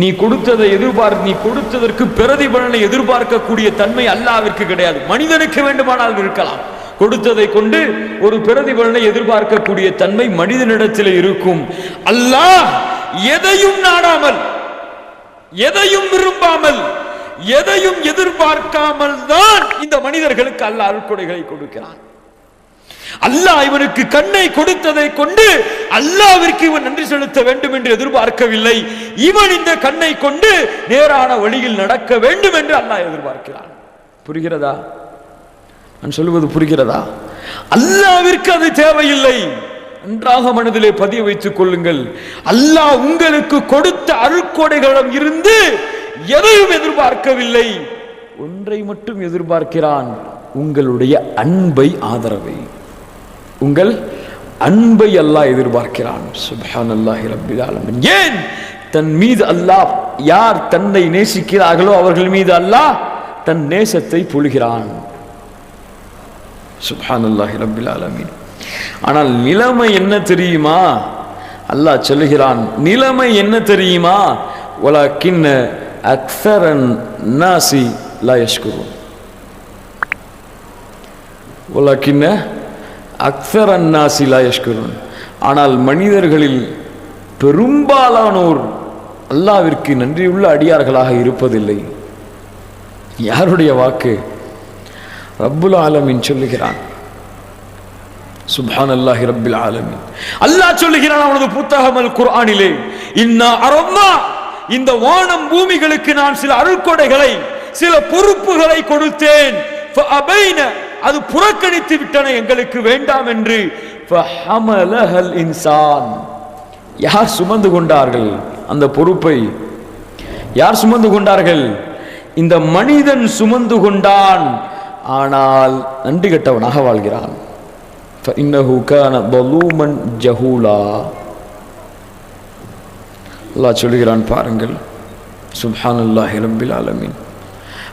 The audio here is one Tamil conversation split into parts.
நீ கொடுத்ததை எதிர்பார் நீ கொடுத்ததற்கு பிரதிபலனை எதிர்பார்க்கக்கூடிய தன்மை அல்லாவிற்கு கிடையாது. மனிதனுக்கு வேண்டுமானால் இருக்கலாம். கொடுத்ததை கொண்டு ஒரு பிரதிபலனை எதிர்பார்க்கக்கூடிய தன்மை மனிதனிடத்தில் இருக்கும். அல்லாஹ் எதையும் நாடாமல் எதையும் விரும்பாமல் எதையும் எதிர்பார்க்காமல் தான் இந்த மனிதர்களுக்கு அல்லாஹ் அருட்கொடைகளை கொடுக்கிறான். அல்லாஹ் இவனுக்கு கண்ணை கொடுத்ததை கொண்டு அல்லாவிற்கு இவன் நன்றி செலுத்த வேண்டும் என்று எதிர்பார்க்கவில்லை. இவன் இந்த கண்ணை கொண்டு நேரான வழியில் நடக்க வேண்டும் என்று அல்லாஹ் எதிர்பார்க்கிறான். புரிகிறதா? நான் சொல்லுவது புரிகிறதா? அல்லாவிற்கு அது தேவையில்லை. நன்றாக மனதிலே பதிய வைத்துக் கொள்ளுங்கள். அல்லாஹ் உங்களுக்கு கொடுத்த அருட்கொடைகளிடம் இருந்து எதையும் எதிர்பார்க்கவில்லை. ஒன்றை மட்டும் எதிர்பார்க்கிறான். உங்களுடைய அன்பை ஆதரவை. உங்கள் அன்பை அல்லாஹ் எதிர்பார்க்கிறான். சுபஹான் அல்லாஹி ரப்பில் ஆலமீன். ஏன்? தன் மீது அல்லாஹ் யார் தன்னை நேசிக்கிறார்களோ அவர்கள் மீது அல்லாஹ் தன் நேசத்தை புழுகிறான். சுபஹான் அல்லாஹி ரப்பில் ஆலமீன். ஆனால் நிலைமை என்ன தெரியுமா? அல்லாஹ் சொல்லுகிறான் நிலைமை என்ன தெரியுமா? வலக்கின்ன அக்ஸரன் நாசி லா யஷ்குருன். நாசி லா யஷ்குருன். ஆனால் மனிதர்களில் பெரும்பாலானோர் அல்லாவிற்கு நன்றியுள்ள அடியார்களாக இருப்பதில்லை. யாருடைய வாக்கு? ரப்புல் ஆலமின் சொல்லுகிறான். சுபான் அல்லாஹி ரப்பில் ஆலமின். அல்லாஹ் சொல்லுகிறான் அவனது புத்தகம் அல் குர்ஆனிலே இன்னா அரம்மா இந்த வானம் பூமிகளுக்கு நான் சில அருள்கொடைகளை சில பொறுப்புகளை கொடுத்தேன். அது புறக்கணித்து விட்டன எங்களுக்கு வேண்டாம் என்று. இன்சான். யார் சுமந்து கொண்டார்கள் அந்த பொறுப்பை? யார் சுமந்து கொண்டார்கள்? இந்த மனிதன் சுமந்து கொண்டான். ஆனால் நன்றி கெட்டவனாக வாழ்கிறான். ஜஹூலா. அல்லாஹ் சொல்கிறான் பாருங்கள். சுல்ஹான் அல்லாஹ் ரபில் ஆலமின்.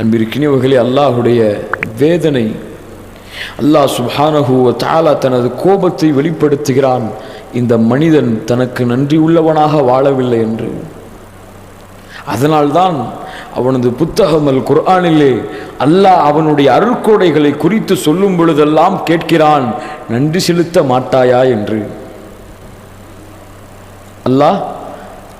அன்பிருக்கினவர்களே அல்லாஹுடைய வேதனை அல்லாஹ் சுப்ஹானஹு தாலா தனது கோபத்தை வெளிப்படுத்துகிறான். இந்த மனிதன் தனக்கு நன்றி உள்ளவனாக வாழவில்லை என்று. அதனால்தான் அவனது புத்தகம் அல் குர்ஆனிலே அல்லாஹ் அவனுடைய அருட்கொடைகளை குறித்து சொல்லும் பொழுதெல்லாம் கேட்கிறான் நன்றி செலுத்த மாட்டாயா? என்று. அல்லாஹ்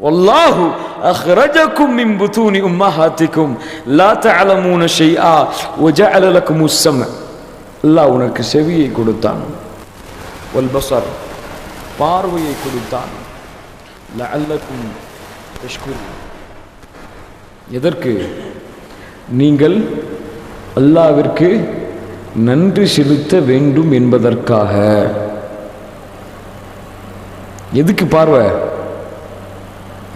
والله أخرجكم من بطون أمهاتكم لا تعلمون شيئا وجعل لكم السمع الله உனக்கு செவியை கொடுத்தான் والبصر பார்வையை கொடுத்தான் لعلكم تشكرون எதற்கு நீங்கள் அல்லாவிற்கு நன்றி செலுத்த வேண்டும் என்பதற்காக எதுக்கு பார்வை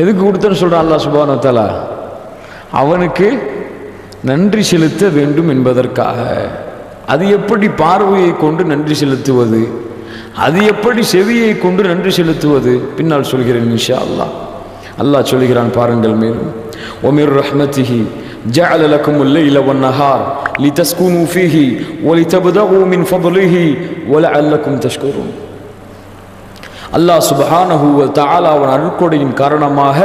எதுக்கு கொடுத்தன்னு சொல்றான் அல்லாஹ் சுபான தலா அவனுக்கு நன்றி செலுத்த வேண்டும் என்பதற்காக அது எப்படி பார்வையை கொண்டு நன்றி செலுத்துவது அது எப்படி செவியை கொண்டு நன்றி செலுத்துவது பின்னால் சொல்கிறேன் இன்ஷா அல்லாஹ் அல்லாஹ் சொல்கிறான் பாருங்கள் மேலும் ஒமிர் ரஹ்மத்திஹி جعل لكم الليل والنهار لتسكنوا فيه ولتبتغوا من فضله ولعلكم تشكرون அல்லாஹ் சுபஹானஹு வ அவன் அருட்கொடையின் காரணமாக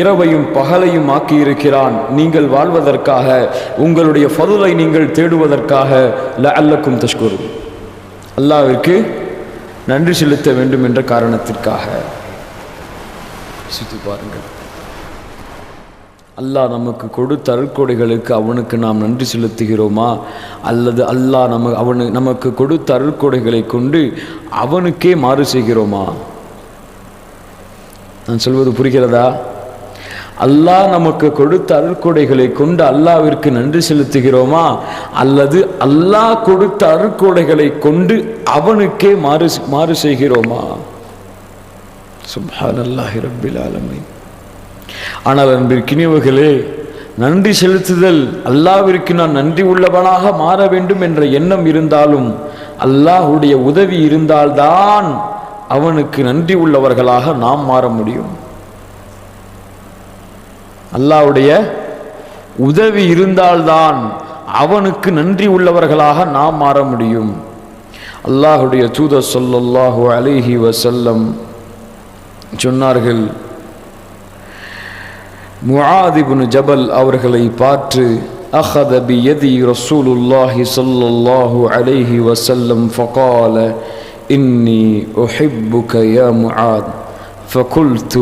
இரவையும் பகலையும் ஆக்கியிருக்கிறான். நீங்கள் வாழ்வதற்காக உங்களுடைய ஃபதுலை நீங்கள் தேடுவதற்காக ல அல்லக்கும் தஷ்குரு அல்லாவிற்கு நன்றி செலுத்த வேண்டும் என்ற காரணத்திற்காக. சித்து பாருங்கள். அல்லாஹ் நமக்கு கொடுத்த அருட்கொடைகளுக்கு அவனுக்கு நாம் நன்றி செலுத்துகிறோமா? அல்லது அல்லாஹ் நம்ம அவனு நமக்கு கொடுத்த அருட்கொடைகளை கொண்டு அவனுக்கே மாறு செய்கிறோமா? நான் சொல்வது புரிகிறதா? அல்லாஹ் நமக்கு கொடுத்த அருட்கொடைகளை கொண்டு அல்லாவிற்கு நன்றி செலுத்துகிறோமா? அல்லது அல்லாஹ் கொடுத்த அருட்கொடைகளை கொண்டு அவனுக்கே மாறு மாறு செய்கிறோமா? சுப்ஹானல்லாஹி ரப்பில் ஆலமின். ஆனால் அன்பிற்கினியவர்களே நன்றி செலுத்துதல் அல்லாவிற்கு நான் நன்றி உள்ளவனாக மாற வேண்டும் என்ற எண்ணம் இருந்தாலும் அல்லாஹுடைய உதவி இருந்தால்தான் அவனுக்கு நன்றி உள்ளவர்களாக நாம் மாற முடியும். அல்லாஹ்வுடைய உதவி இருந்தால்தான் அவனுக்கு நன்றி உள்ளவர்களாக நாம் மாற முடியும். அல்லாஹுடைய தூத ஸல்லல்லாஹு அலிஹி வசல்லம் சொன்னார்கள் முஆத் இப்னு ஜபல் அவர்களை பார்த்து أخذ بيدي رسول الله صلى الله عليه وسلم فقال إني أحبك يا معاذ فقلت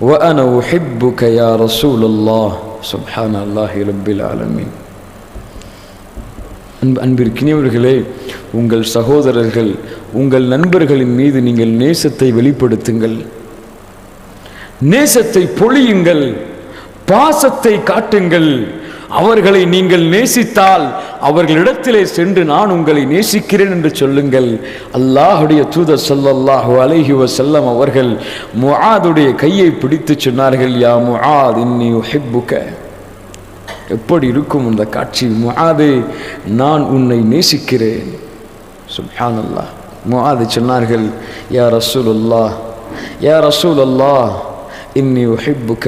وأنا أحبك يا رسول الله سبحان الله رب العالمين அன்பு அன்பிற்கினியவர்களே உங்கள் சகோதரர்கள் உங்கள் நண்பர்களின் மீது நீங்கள் நேசத்தை வெளிப்படுத்துங்கள் நேசத்தை பொழியுங்கள் பாசத்தை காட்டுங்கள். அவர்களை நீங்கள் நேசித்தால் அவர்களிடத்திலே சென்று நான் உங்களை நேசிக்கிறேன் என்று சொல்லுங்கள். அல்லாஹுடைய தூதர் ஸல்லல்லாஹு அலைஹி செல்லம் அவர்கள் முஆதுடைய கையை பிடித்து சொன்னார்கள் யா முஆத் இன்னி உஹிப்புக. எப்படி இருக்கும் அந்த காட்சி? முஆதே நான் உன்னை நேசிக்கிறேன். சுப்ஹானல்லாஹ். முஆது சொன்னார்கள் யா ரசூலுல்லாஹ் யா ரசூலல்லாஹ் இன்னி ஹிப்புக்க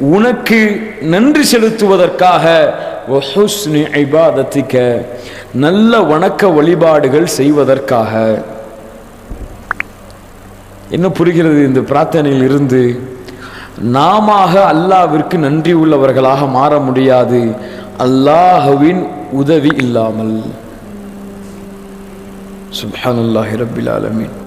உனக்கு நன்றி செலுத்துவதற்காக ஒஹுஸ்னி ஐபாதத்திக்க நல்ல வணக்க வழிபாடுகள் செய்வதற்காக. என்ன புரிகிறது இந்த பிரார்த்தனையில் இருந்து? நாம அல்லாவிற்கு நன்றி உள்ளவர்களாக மாற முடியாது. அல்லாஹுவின் உதவி இல்லாமல். சுப்ஹானல்லாஹி ரப்பில் ஆலமீன்.